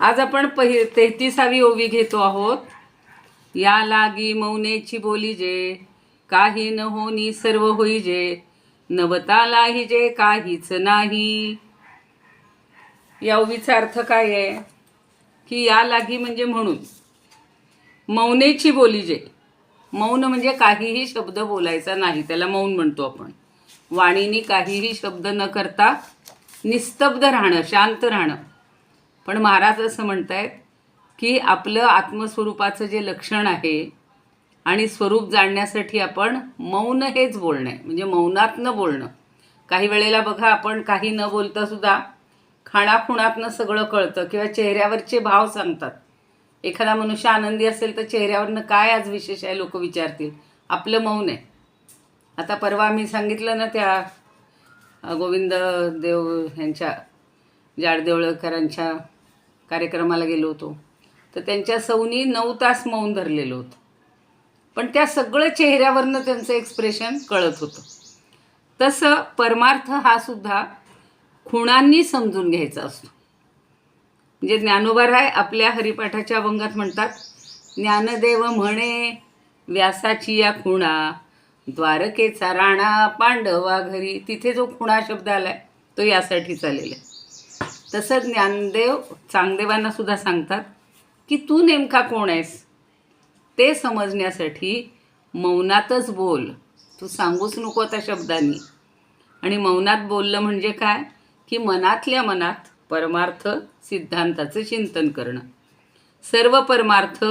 आज आपण पहि तेहतीसावी ओवी घेतो आहोत. या लागी मौनेची बोली जे काही न होनी सर्व होई जे नवतालाही जे काहीच नाही. या ओवीचा अर्थ काय आहे? की या लागी म्हणजे म्हणून. मौनेची बोली जे मौन म्हणजे काहीही शब्द बोलायचा नाही त्याला मौन म्हणतो आपण. वाणीने काहीही शब्द न करता निस्तब्ध राहणं शांत राहणं. पण महाराज असं म्हणत आहेत की आपलं आत्मस्वरूपाचं जे लक्षण आहे आणि स्वरूप जाणण्यासाठी आपण मौन हेच बोलणं आहे. म्हणजे मौनातनं बोलणं. काही वेळेला बघा आपण काही न बोलता सुद्धा खाणाखुणातनं सगळं कळतं किंवा चेहऱ्यावरचे भाव सांगतात. एखादा मनुष्य आनंदी असेल तर चेहऱ्यावरनं काय आज विशेष आहे लोक विचारतील? आपलं मौन आहे. आता परवा मी सांगितलं ना त्या गोविंद देव यांच्या जाडदेवळकरांच्या कार्यक्रमाला गेलो होतो. तर त्यांच्या सौनी नऊ तास मौन धरलेलं होतं. पण त्या सगळं चेहऱ्यावरनं त्यांचं एक्सप्रेशन कळत होतं. तसं परमार्थ हा सुद्धा खुणांनी समजून घ्यायचा असतो. म्हणजे ज्ञानोबा राय आपल्या हरिपाठाच्या अभंगात म्हणतात ज्ञानदेव म्हणे व्यासाची या खुणा द्वारकेचा राणा पांडवा घरी. तिथे जो खुणा शब्द आलाय तो यासाठी चालेला आहे. तसं ज्ञानदेव चांगदेवांना सुद्धा सांगतात की तू नेमका कोण आहेस? ते समजण्यासाठी मौनातच बोल. तू सांगूच नको आता शब्दांनी. आणि मौनात बोललं म्हणजे काय? की मनातल्या मनात परमार्थ सिद्धांताचं चिंतन करणं. सर्व परमार्थ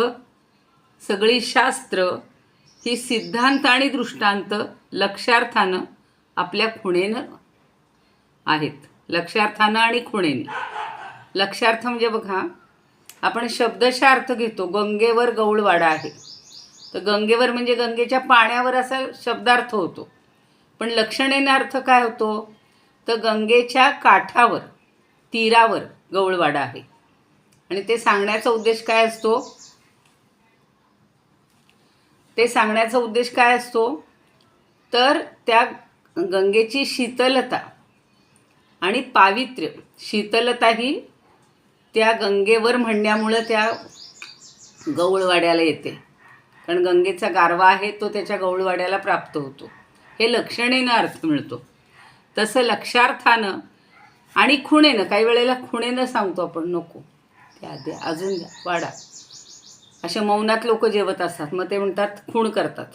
सगळी शास्त्र ही सिद्धांत आणि दृष्टांत लक्षार्थानं आपल्या खुणेनं आहेत. लक्षार्थानं आणि खुणेने. लक्षार्थ म्हणजे बघा आपण शब्दशः अर्थ घेतो गंगेवर गौळवाडा आहे. तर गंगेवर म्हणजे गंगेच्या पाण्यावर असा शब्दार्थ होतो. पण लक्षणेने अर्थ काय होतो? तर गंगेच्या काठावर तीरावर गौळवाडा आहे. आणि ते सांगण्याचा उद्देश काय असतो? ते सांगण्याचा उद्देश काय असतो? तर त्या गंगेची शीतलता आणि पावित्र्य. शीतलता ही त्या गंगेवर म्हणण्यामुळं त्या गवळवाड्याला येते. कारण गंगेचा गारवा आहे तो त्याच्या गवळवाड्याला प्राप्त होतो. हे लक्षणेनं अर्थ मिळतो. तसं लक्षार्थानं आणि खुणेनं काही वेळेला खुणेनं सांगतो आपण नको. त्या द्या अजून द्या वाडा असे मौनात लोक जेवत असतात. मग ते म्हणतात खूण करतात.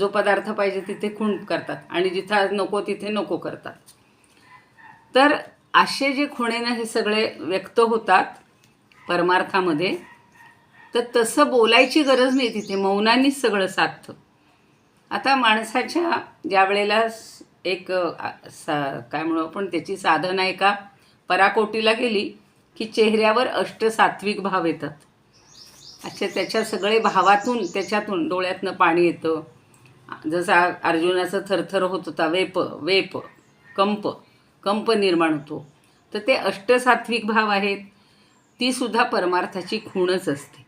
जो पदार्थ पाहिजे तिथे खूण करतात. आणि जिथं नको तिथे नको करतात. तर असे जे खुणेनं हे सगळे व्यक्त होतात परमार्थामध्ये तर तसं बोलायची गरज नाही तिथे. मौनानेच सगळं साधतं. आता माणसाच्या ज्या वेळेला एक सा काय म्हणू आपण त्याची साधना एका पराकोटीला गेली की चेहऱ्यावर अष्टसात्विक भाव येतात. अच्छा त्याच्या सगळे भावातून त्याच्यातून डोळ्यातनं पाणी येतं. जसं अर्जुनाचं थरथर होत होता वेप वेप कंप. कंप निर्माण होतो. तर ते अष्टसात्विक भाव आहेत. ती सुद्धा परमार्थाची खूणच असते.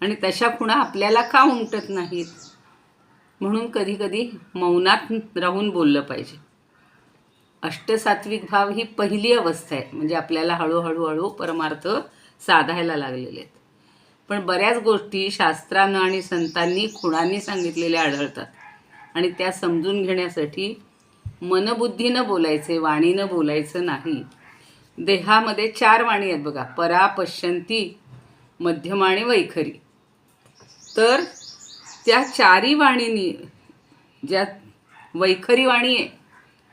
आणि तशा खुणा आपल्याला का उमटत नाहीत? म्हणून कधीकधी मौनात राहून बोललं पाहिजे. अष्टसात्विक भाव ही पहिली अवस्था आहे. म्हणजे आपल्याला हळूहळू हळू परमार्थ साधायला लागलेले आहेत. पण बऱ्याच गोष्टी शास्त्रानं आणि संतांनी खुणांनी सांगितलेल्या आढळतात. आणि त्या समजून घेण्यासाठी मनबुद्धीनं बोलायचे वाणीनं बोलायचं नाही. देहामध्ये चार वाणी आहेत बघा. परा पश्यंती मध्यम आणि वैखरी. तर त्या चारी वाणीनी ज्या वैखरी वाणी आहे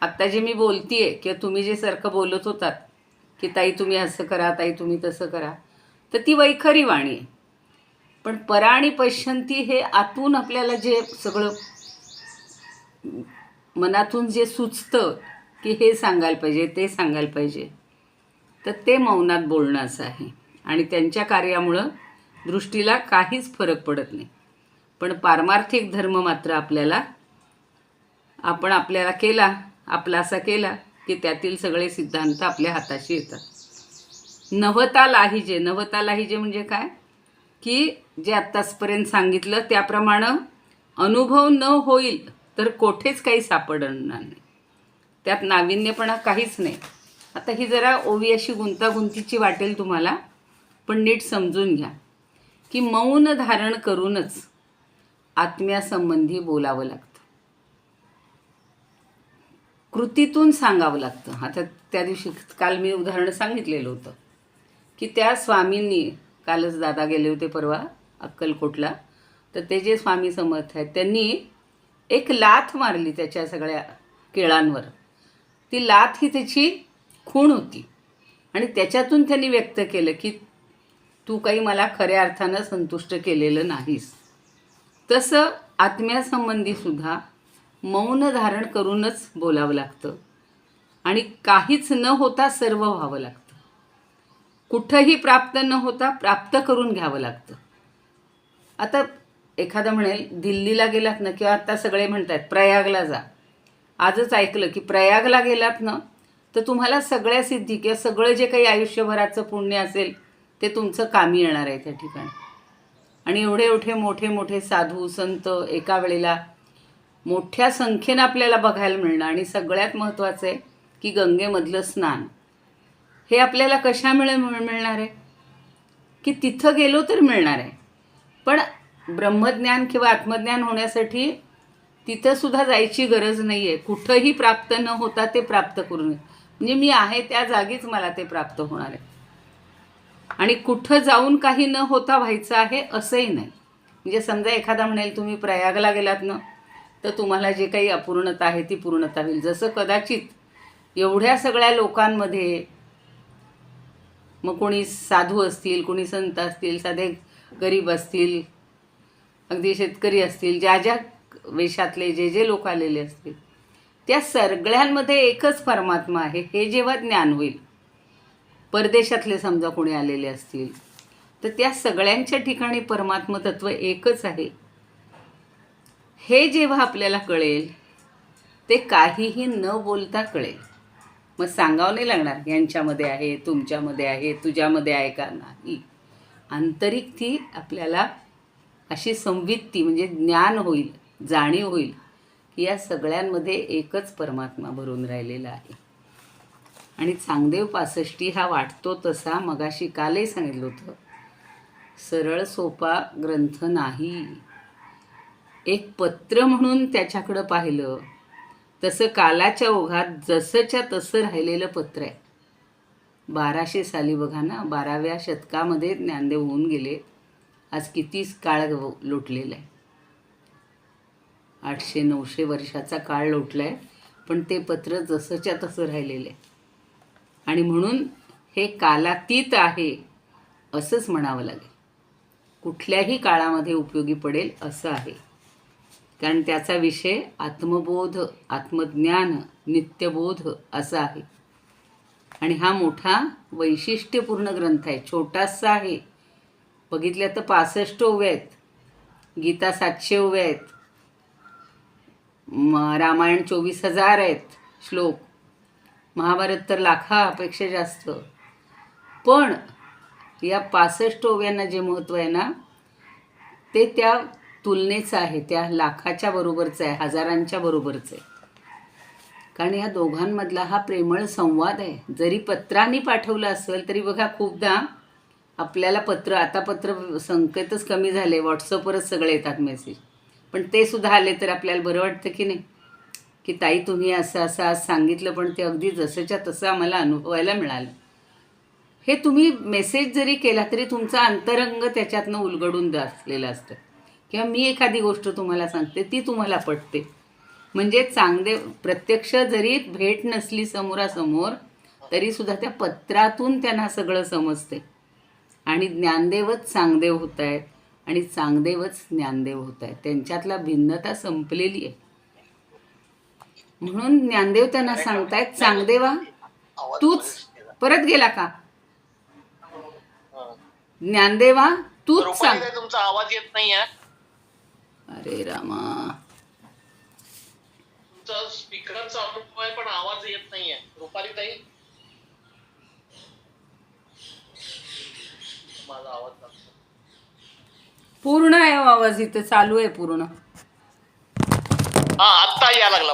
आत्ता जे मी बोलतीये किंवा तुम्ही जे सारखं बोलत होतात की ताई तुम्ही असं करा ताई तुम्ही तसं करा तर ती वैखरी वाणी आहे. पण परा आणि पश्यंती हे आतून आपल्याला जे सगळं मनातून जे सुचतं की हे सांगायला पाहिजे ते सांगायला पाहिजे तर ते मौनात बोलणं असं आहे. आणि त्यांच्या कार्यामुळं दृष्टीला काहीच फरक पडत नाही. पण पारमार्थिक धर्म मात्र आपल्याला आपण आपल्याला केला आपला असा केला की त्यातील सगळे सिद्धांत आपल्या हाताशी येतात. नवता लाहिजे नवता लाहिजे म्हणजे काय? की जे आत्ताचपर्यंत सांगितलं त्याप्रमाणे अनुभव न होईल तर कोठेच काही सापडणार नाही. त्यात नाविन्यपणा काहीच नाही. आता ही जरा ओवी अशी गुंतागुंतीची वाटेल तुम्हाला पण नीट समजून घ्या. की मौन धारण करूनच आत्म्यासंबंधी बोलावं लागतं. कृतीतून सांगावं लागतं. आता त्या दिवशी काल मी उदाहरण सांगितलेलं होतं. की त्या स्वामींनी कालच दादा गेले होते परवा अक्कलकोटला तर ते जे स्वामी समर्थ आहेत त्यांनी एक लाथ मारली त्याच्या सगळ्या केळांवर. ती लाथ ही त्याची खूण होती. आणि त्याच्यातून त्यांनी व्यक्त केलं की तू काही मला खऱ्या अर्थानं संतुष्ट केलेलं नाहीस. तसं आत्म्यासंबंधीसुद्धा मौन धारण करूनच बोलावं लागतं. आणि काहीच न होता सर्व व्हावं लागतं. कुठंही प्राप्त न होता प्राप्त करून घ्यावं लागतं. आता एखादं म्हणेल दिल्लीला गेलात ना किंवा आता सगळे म्हणतात प्रयागला जा. आजच ऐकलं की प्रयागला गेलात ना तर तुम्हाला सगळ्या सिद्धी किंवा सगळं जे काही आयुष्यभराचं पुण्य असेल ते तुमचं कामी येणार आहे त्या ठिकाणी. आणि एवढे एवढे मोठे मोठे साधू संत एका वेळेला मोठ्या संख्येनं आपल्याला बघायला मिळणं आणि सगळ्यात महत्त्वाचं आहे की गंगेमधलं स्नान. हे आपल्याला कशामुळे मिळ मिळणार आहे? की तिथं गेलो तर मिळणार आहे. पण ब्रह्मज्ञान किंवा आत्मज्ञान होण्यासाठी तिथं सुद्धा जायची गरज नाही आहे कुठंही प्राप्त न होता ते प्राप्त करून म्हणजे मी आहे त्या जागीच मला ते प्राप्त होणार आहे. आणि कुठं जाऊन काही न होता व्हायचं आहे असंही नाही. म्हणजे समजा एखादा म्हणेल तुम्ही प्रयागला गेलात ना तर तुम्हाला जे काही अपूर्णता आहे ती पूर्णता होईल. जसं कदाचित एवढ्या सगळ्या लोकांमध्ये मग कोणी साधू असतील कोणी संत असतील साधे गरीब असतील अगदी शेतकरी असतील ज्या ज्या वेशातले जे जे लोक आलेले असतील त्या सगळ्यांमध्ये एकच परमात्मा आहे हे जेव्हा ज्ञान होईल. परदेशातले समजा कोणी आलेले असतील तर त्या सगळ्यांच्या ठिकाणी परमात्म तत्व एकच आहे. हे जेव्हा आपल्याला कळेल ते काहीही न बोलता कळेल. मग सांगावं नाही लागणार यांच्यामध्ये आहे तुमच्यामध्ये आहे तुझ्यामध्ये आहे का नाही. आंतरिक ती आपल्याला अशी संवित्ती म्हणजे ज्ञान होईल जाणीव होईल की या सगळ्यांमध्ये एकच परमात्मा भरून राहिलेला आहे. आणि चांगदेव पासष्टी हा वाटतो तसा मगाशी कालही सांगितलं होतं. सरळ सोपा ग्रंथ नाही. एक पत्र म्हणून त्याच्याकडं पाहिलं तसं कालाच्या ओघात जसंच्या तसं राहिलेलं पत्र आहे. बाराशे साली बघा ना बाराव्या शतकामध्ये ज्ञानदेव होऊन गेले. आज कितीच काळ लोटलेला आहे आठशे नऊशे वर्षाचा काळ लोटला आहे पण ते पत्र जसंच्या तसं राहिलेलं आहे आणि म्हणून हे कालातीत आहे असंच म्हणावं लागेल. कुठल्याही काळामध्ये उपयोगी पडेल असं आहे. कारण त्याचा विषय आत्मबोध आत्मज्ञान नित्यबोध असा आहे. आणि हा मोठा वैशिष्ट्यपूर्ण ग्रंथ आहे छोटासा आहे. बघितल्या तर पासष्ट उभ्या आहेत. गीता सातशे उभ्या आहेत. रामायण चोवीस हजार आहेत. श्लोक. महाभारत तर लाखापेक्षा जास्त. पण या पासष्ट ओव्यांना जे महत्त्व आहे ना ते त्या तुलनेचं आहे. त्या लाखाच्या बरोबरचं आहे हजारांच्या बरोबरचं आहे. कारण या दोघांमधला हा प्रेमळ संवाद आहे. जरी पत्रांनी पाठवलं असेल तरी बघा खूपदा आपल्याला पत्र आता पत्र संकेतच कमी झाले व्हॉट्सअपवरच सगळे येतात मेसेज पण ते सुद्धा आले तर आपल्याला बरं वाटतं की नाही? की ताई तुम्ही असं असं आज सांगितलं पण ते अगदी जसंच्या तसं आम्हाला अनुभवायला मिळालं. हे तुम्ही मेसेज जरी केला तरी तुमचा अंतरंग त्याच्यातनं उलगडून असलेलं असतं. किंवा मी एखादी गोष्ट तुम्हाला सांगते ती तुम्हाला पटते. म्हणजे चांगले प्रत्यक्ष जरी भेट नसली समोरासमोर तरीसुद्धा त्या पत्रातून त्यांना सगळं समजते आणि ज्ञानदेवच चांगदेव होत आहेत आणि चांगदेवच ज्ञानदेव होत आहेत त्यांच्यातला भिन्नता संपलेली आहे. म्हणून ज्ञानदेव त्यांना सांगतायत चांगदेवा तूच परत गेला का? ज्ञानदेवा तूच सांग. तुमचा आवाज येत नाहीये अरे रामा. तुमचा स्पीकर चालू आहे पण आवाज येत नाहीये रुपाली ताई माझा आवाज जातो. पूर्ण आहे हो आवाज इथं चालू आहे पूर्ण हा आत्ता यायला लागला